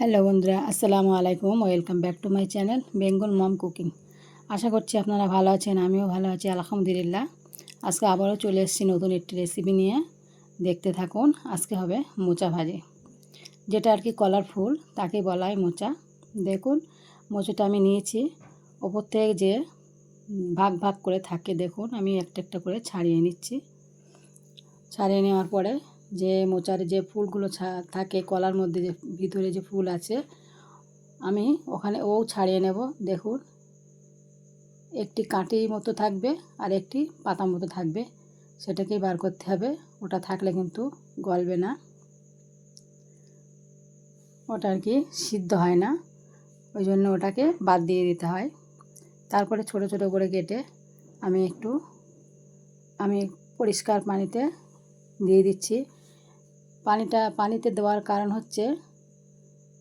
Hello বন্ধুরা, আসসালামু আলাইকুম। Welcome back to my channel Bengal mom cooking আশা করছি আপনারা ভালো আছেন, আমিও ভালো আছি, আলহামদুলিল্লাহ। আজকে আবারও চলে এসেছি নতুন একটি রেসিপি নিয়ে। দেখতে থাকুন, আজকে হবে মোচা ভাজি। যেটা আর কি কলার ফুল তাকে হয় মোচা। দেখুন, মোচাটা আমি নিয়েছি। ওপর থেকে যে ভাগ ভাগ করে থাকে, দেখুন, আমি একটা একটা করে ছাড়িয়ে নিচ্ছি। ছাড়িয়ে নেওয়ার পরে যে মোচার যে ফুলগুলো থাকে কলার মধ্যে যে, ভিতরে যে ফুল আছে, আমি ওখানে ও ছাড়িয়ে নেব, দেখুন। একটি কাঁটি মতো থাকবে আর একটি পাতা মতো থাকবে, সেটাকেই বার করতে হবে। ওটা থাকলে কিন্তু গলবে না। ওটা আর কি সিদ্ধ হয় না, ওই জন্য ওটাকে বাদ দিয়ে দিতে হয়। তারপরে ছোট ছোট করে কেটে আমি একটু, আমি পরিষ্কার পানিতে দিয়ে দিচ্ছি। পানিটা, পানিতে দেওয়ার কারণ হচ্ছে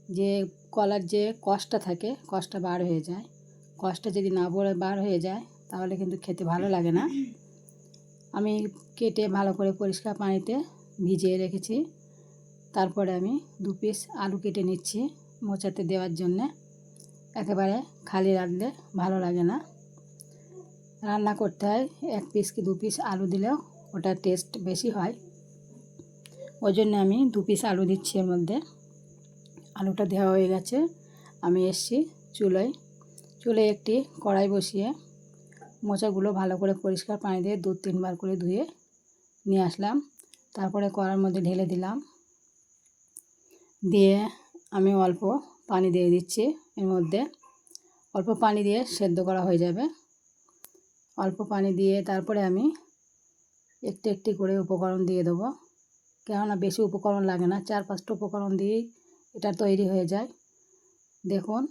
যে কলার যে কষটা থাকে কষটা বার হয়ে যায়। কষটা যদি না বড়ে বার হয়ে যায়, তাহলে কিন্তু খেতে ভালো লাগে না। আমি কেটে ভালো করে পরিষ্কার পানিতে ভিজিয়ে রেখেছি। তারপরে আমি দু পিস আলু কেটে নিচ্ছি মোচাতে দেওয়ার জন্যে। একেবারে খালি রাখলে ভালো লাগে না। রান্না করতে হয় এক পিস কি দু পিস আলু দিলেও ওটা টেস্ট বেশি হয়। ওই জন্য আমি দু পিস আলু দিচ্ছি এর মধ্যে। আলুটা দেওয়া হয়ে গেছে। আমি এসছি চুলোয়। চুলে একটি কড়াই বসিয়ে মোচাগুলো ভালো করে পরিষ্কার পানি দিয়ে দু, তিনবার করে ধুয়ে নিয়ে আসলাম। তারপরে কড়ার মধ্যে ঢেলে দিলাম। দিয়ে আমি অল্প পানি দিয়ে দিচ্ছি এর মধ্যে। অল্প পানি দিয়ে সেদ্ধ করা হয়ে যাবে। অল্প পানি দিয়ে তারপরে আমি একটু একটি করে উপকরণ দিয়ে দেবো। কেননা বেশি উপকরণ লাগে না, চার পাঁচটা উপকরণ দিয়েই এটা তৈরি হয়ে যায়। দেখুন,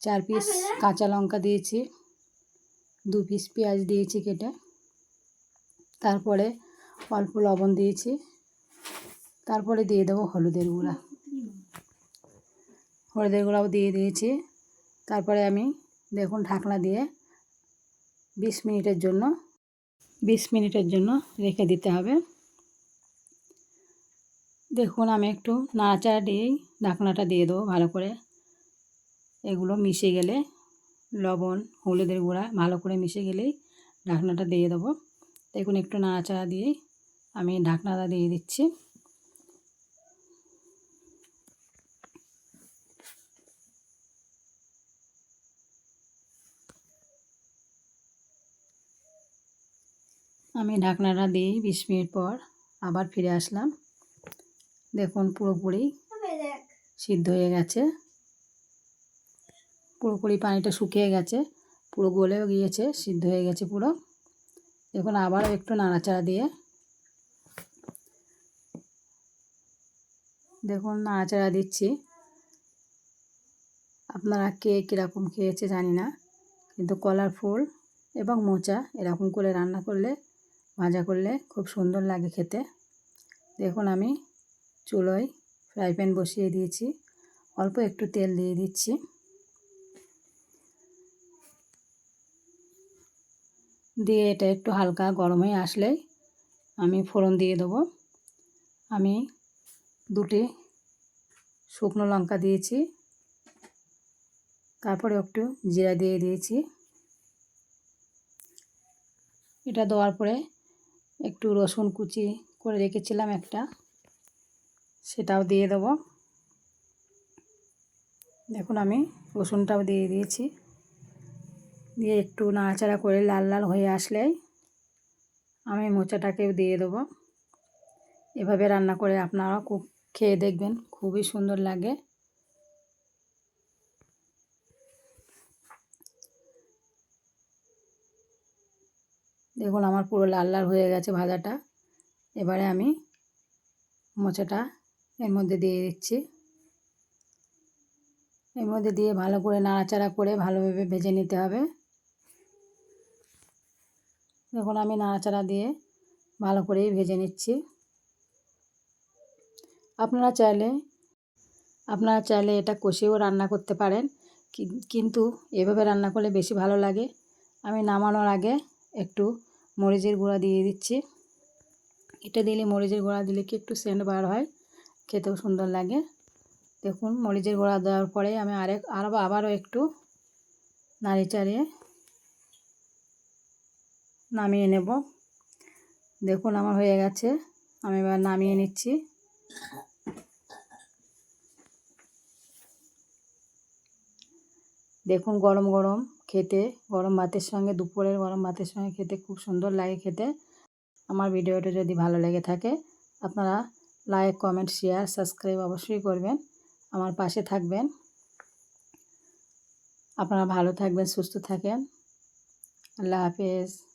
চার পিস কাঁচা লঙ্কা দিয়েছি, দু পিস পেঁয়াজ দিয়েছি কেটে, তারপরে অল্প লবণ দিয়েছি, তারপরে দিয়ে দেবো হলুদের গুঁড়া। হলুদের গুঁড়াও দিয়ে দিয়েছি, তারপরে আমি দেখুন ঢাকনা দিয়ে বিশ মিনিটের জন্য, বিশ মিনিটের জন্য রেখে দিতে হবে। দেখুন, আমি একটু নাড়াচাড়া দিয়েই ঢাকনাটা দিয়ে দেবো ভালো করে। এগুলো মিশে গেলে লবণ, হলুদের গুঁড়া ভালো করে মিশে গেলেই ঢাকনাটা দিয়ে দেবো। দেখুন, একটু নাড়াচাড়া দিয়েই আমি ঢাকনাটা দিয়ে দিচ্ছি। আমি ঢাকনাটা দিই বিশ মিনিট পর আবার ফিরে আসলাম। দেখুন পুরোপুরি সিদ্ধ হয়ে গেছে। পুরোপুরি পানিটা শুকিয়ে গেছে পুরো গলেও গিয়েছে সিদ্ধ হয়ে গেছে পুরো। দেখুন আবারও একটু নাড়াচাড়া দিয়ে। দেখুন নাড়াচাড়া দিচ্ছি। আপনারা কে কীরকম খেয়েছে জানি না কিন্তু কলার ফুল এবং মোচা এরকম করে রান্না করলে ভাজা করলে খুব সুন্দর লাগে খেতে। দেখুন আমি চুলোয় ফ্রাই প্যান বসিয়ে দিয়েছি। অল্প একটু তেল দিয়ে দিচ্ছি। দিয়ে এটা একটু হালকা গরম হয়ে আসলেই আমি ফোড়ন দিয়ে দেবো। আমি দুটি শুকনো লঙ্কা দিয়েছি। তারপরে একটু জিরা দিয়ে দিয়েছি। এটা দেওয়ার পরে একটু রসুন কুচি করে রেখেছিলাম একটা। সেটাও দিয়ে দেব। দেখুন আমি রসুনটাও দিয়ে দিয়েছি। দিয়ে একটু নাড়াচাড়া করে লাল লাল হয়ে আসলেই আমি মোচাটাকেও দিয়ে দেবো। এভাবে রান্না করে আপনারা খুব খেয়ে দেখবেন, খুবই সুন্দর লাগে। দেখুন আমার পুরো লাল লাল হয়ে গেছে ভাজাটা। এবারে আমি মোচাটা এর মধ্যে দিয়ে দিচ্ছি। এর মধ্যে দিয়ে ভালো করে নাড়াচাড়া করে ভালোভাবে ভেজে নিতে হবে। দেখুন, আমি নাড়াচাড়া দিয়ে ভালো করেই ভেজে নিচ্ছি। আপনারা চাইলে আপনারা চাইলে এটা কষেও রান্না করতে পারেন। কিন্তু এভাবে রান্না করলে বেশি ভালো লাগে। আমি নামানোর আগে একটু মরিচের গুঁড়া দিয়ে দিচ্ছি। এটা দিলে মরিচের গুঁড়া দিলে কি একটু সেন্ট বার হয়? খেতেও সুন্দর লাগে। দেখুন, মরিচের গোড়া দেওয়ার পরে আমি আরেক আরও আবারও একটু নাড়ি চাড়িয়ে নামিয়ে নেব। দেখুন, আমার হয়ে গেছে। আমি এবার নামিয়ে নিচ্ছি। দেখুন, গরম গরম খেতে, গরম ভাতের সঙ্গে, দুপুরের গরম ভাতের সঙ্গে খেতে খুব সুন্দর লাগে খেতে। আমার ভিডিওটা যদি ভালো লেগে থাকে, আপনারা লাইক কমেন্ট শেয়ার সাবস্ক্রাইব অবশ্যই করবেন। আমার পাশে থাকবেন। আপনারা ভালো থাকবেন, সুস্থ থাকেন। আল্লাহ হাফেজ।